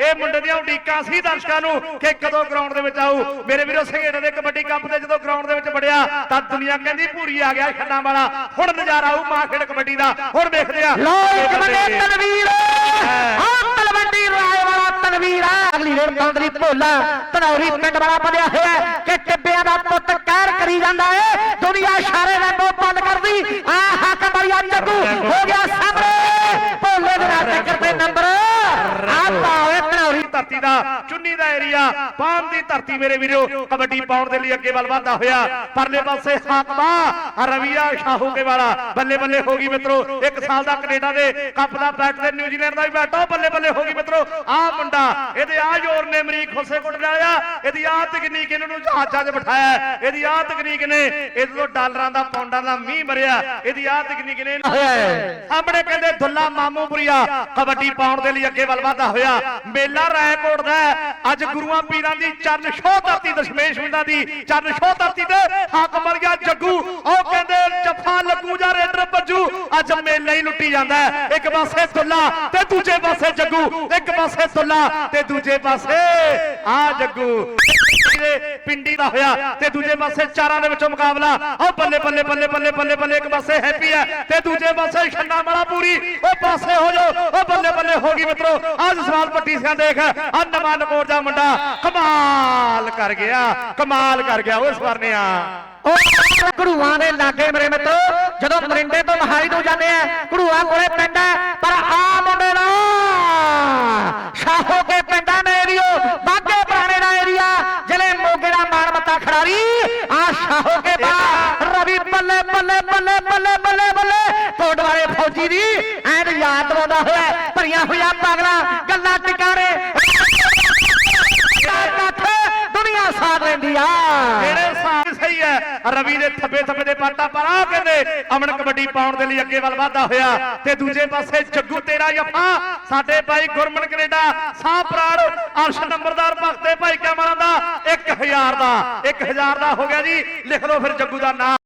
ਇਹ ਮੁੰਡੇ ਦੀਆਂ ਉਡੀਕਾਂ ਸੀ ਦਰਸ਼ਕਾਂ ਨੂੰ ਕਿ ਕਦੋਂ ਗਰਾਊਂਡ ਦੇ ਵਿੱਚ ਆਊ। ਮੇਰੇ ਵੀਰੋ ਸੰਘੇੜ ਦੇ ਕਬੱਡੀ ਕੱਪ ਦੇ ਜਦੋਂ ਗਰਾਊਂਡ ਦੇ ਵਿੱਚ ਵੜਿਆ ਤਾਂ ਦੁਨੀਆ ਕਹਿੰਦੀ ਭੂਰੀ ਆ ਗਿਆ ਖੰਡਾਂ ਵਾਲਾ। ਹੁਣ ਨਜ਼ਾਰਾ ਆਊ ਮਾਂ ਖੇਡ ਕਬੱਡੀ ਦਾ। ਹੁਣ ਵੇਖਦੇ ਆ। ਲੋ ਇੱਕ ਬੰਦੇ ਤਨਵੀਰ। ਆ ਤਲਵੰਡੀ ਰਾਏ ਵਾਲਾ ਤਨਵੀਰ ਆ। ਅਗਲੀ ਰੇਡ ਕੌਂਦਰੀ ਭੋਲਾ ਧਨੌਰੀ ਪਿੰਡ ਵਾਲਾ ਬਣਿਆ ਹੋਇਆ ਕਿ ਟਿੱਬਿਆਂ ਦਾ ਪੁੱਤ ਕਹਿਰ ਕਰੀ ਜਾਂਦਾ ਏ ਦੁਨੀਆ ਇਸ਼ਾਰੇ ਨਾਲ ਧਰਤੀ ਦਾ, ਚੁੰਨੀ ਦਾ ਏਰੀਆ ਪਾਮ ਦੀ ਧਰਤੀ ਮੇਰੇ ਵੀਰੋ, ਕਬੱਡੀ ਪਾਉਣ ਦੇ ਲਈ ਅੱਗੇ ਵੱਲ ਵਧਦਾ ਹੋਇਆ, ਪਰਲੇ ਪਾਸੇ ਹਾਕਮਾ ਰਵੀਆ ਸ਼ਾਹੂਕੇ ਵਾਲਾ ਬੱਲੇ ਬੱਲੇ ਹੋ ਗਈ ਮਿੱਤਰੋ, ਇੱਕ ਸਾਲ ਦਾ ਕੈਨੇਡਾ ਦੇ ਕੱਪ ਦਾ ਬੈਟ ਤੇ ਨਿਊਜ਼ੀਲੈਂਡ ਦਾ ਵੀ ਬੈਟ ਆ ਬੱਲੇ ਬੱਲੇ ਹੋ ਗਈ ਮਿੱਤਰੋ, ਆਹ ਮੁੰਡਾ, ਇਹਦੇ ਆ ਜ਼ੋਰ ਨੇ ਅਮਰੀਕ ਖੁੱਸੇ ਕੁੱਟ ਲਿਆ ਇਹਦੀ ਆ ਤਕਨੀਕ ਇਹਨਾਂ ਨੂੰ ਜਹਾਜ਼ਾਂ 'ਚ ਬਿਠਾਇਆ, ਇਹਦੀ ਆ ਤਕਨੀਕ ਨੇ ਇਹਦੇ ਤੋਂ ਡਾਲਰਾਂ ਦਾ, ਪੌਂਡਾਂ ਦਾ ਮੀਂਹ ਮਰਿਆ, ਇਹਦੀ ਆ ਤਕਨੀਕ ਨੇ ਇਹਨੂੰ- ਹੋਇਆ ਹੈ। ਸਾਹਮਣੇ ਕਹਿੰਦੇ ਦੁੱਲਾ ਮਾਮੂਪੁਰੀਆ, ਕਬੱਡੀ ਪਾਉਣ ਦੇ ਲਈ ਅੱਗੇ ਵੱਲ ਵਧਦਾ ਹੋਇਆ, ਮੇਲਾ ਰਾਏਕੋਟ ਦਾ ਅੱਜ ਗੁਰੂਆਂ ਪੀਰਾਂ ਦੀ ਚਰਨ ਛੋਹ ਧਰਤੀ ਦਸ਼ਮੇਸ਼ ਹੁੰਦਾ ਦੀ ਚਰਨ ਛੋਹ ਧਰਤੀ ਤੇ ਹੱਕ ਮਰ ਗਿਆ ਜੱਗੂ। ਉਹ ਕਹਿੰਦੇ, ਜੱਫਾ ਲੱਗੂ ਜਾਂ ਰੇਡਰ ਭੱਜੂ? ਅੱਜ ਮੇਲਾ ਹੀ ਲੁੱਟੀ ਜਾਂਦਾ ਇੱਕ ਪਾਸੇ ਦੁੱਲਾ ਤੇ ਦੂਜੇ ਪਾਸੇ ਜੱਗੂ। ਇੱਕ ਪਾਸੇ ਦੁੱਲਾ ਤੇ ਦੂਜੇ ਪਾਸੇ। ਆ ਜੱਗੂ। ਦੇ ਪਿੰਡੀ ਦਾ ਹੋਇਆ ਤੇ ਦੂਜੇ ਪਾਸੇ ਚਾਰਾਂ ਦੇ ਵਿੱਚੋਂ ਮੁਕਾਬਲਾ। ਉਹ ਬੱਲੇ ਬੱਲੇ ਬੱਲੇ ਬੱਲੇ ਬੱਲੇ ਬੱਲੇ ਇੱਕ ਪਾਸੇ ਹੈਪੀ ਹੈ ਤੇ ਦੂਜੇ ਪਾਸੇ ਛੰਨਾ ਵਾਲਾ ਪੂਰੀ। ਉਹ ਪਾਸੇ ਹੋ ਜਾਓ, ਉਹ ਬੱਲੇ ਬੱਲੇ ਹੋ ਗਈ ਮਿੱਤਰੋ। ਅੱਜ ਸਵਾਲ ਪੱਟੀ ਸਿਆਂ ਦੇਖ ਆ ਨਵਾਂ ਨਕੋਰ ਦਾ ਮੁੰਡਾ ਕਮਾਲ ਕਰ ਗਿਆ, ਕਮਾਲ ਕਰ ਗਿਆ ਉਹ ਸਵਰਨਿਆ। ਉਹ ਘੜੂਆਂ ਦੇ ਲਾਗੇ ਮੇਰੇ ਮਿੱਤਰੋ, ਜਦੋਂ ਮਰਿੰਡੇ ਤੋਂ ਮਹਾਲੀ ਨੂੰ ਜਾਂਦੇ ਆ ਘੜੂਆਂ ਕੋਲੇ ਪਿੰਡ ਹੈ, ਪਰ ਆ ਮੁੰਡੇ ਦਾ ਸ਼ਾਹੋ ਕੇ ਪਿੰਡਾਂ ਦਾ ਏਰੀਓ ਬਾਗੇ ਪੁਰਾਣੇ ਦਾ ਏਰੀਆ ਜ਼ਿਲ੍ਹੇ ਮੋਗੇ ਦਾ ਮਾਣ ਮੱਤਾ ਖੜਾਰੀ ਆ ਸ਼ਾਹੋ ਕੇ ਬਾ ਰਵੀ ਬੱਲੇ ਬੱਲੇ ਬੱਲੇ ਬੱਲੇ ਬੱਲੇ ਬੱਲੇ ਕੋਟ ਵਾਲੇ ਫੌਜੀ ਦੀ ਐਂਡ ਯਾਦ ਦਵਾਉਂਦਾ ਹੋਇਆ ਭਰੀਆਂ ਹੋਈਆਂ ਪਾਗਲਾਂ ਗੱਲਾਂ ਟਿਕਾਰੇ ਕੱਖ ਦੁਨੀਆ ਸਾਥ ਲੈਂਦੀ ਆ ਜਿਹੜੇ ਹਿਸਾਬ ਸਹੀ ਹੈ ਰਵੀ ਦੇ ਥੱਬੇ ਥੱਬੇ ਦੇ ਪਾਟਾ ਪਰ ਆ ਕਹਿੰਦੇ ਅਮਨ ਕਬੱਡੀ ਪਾਉਣ ਦੇ ਲਈ ਅੱਗੇ ਵੱਲ ਵਧਦਾ ਹੋਇਆ। ਤੇ ਦੂਜੇ ਪਾਸੇ ਜੱਗੂ ਤੇਰਾ ਜਫਾ ਸਾਡੇ ਭਾਈ ਗੁਰਮਨ ਕੈਨੇਡਾ ਸਾਹ ਪ੍ਰਾੜ ਅਰਸ਼ ਨੰਬਰਦਾਰ ਭਗਤੇ ਭਾਈ ਕਮਲਾਂ ਦਾ 1000 ਦਾ 1000 ਦਾ ਹੋ ਗਿਆ ਜੀ। ਲਿਖ ਲਓ ਫਿਰ ਜੱਗੂ ਦਾ ਨਾਮ।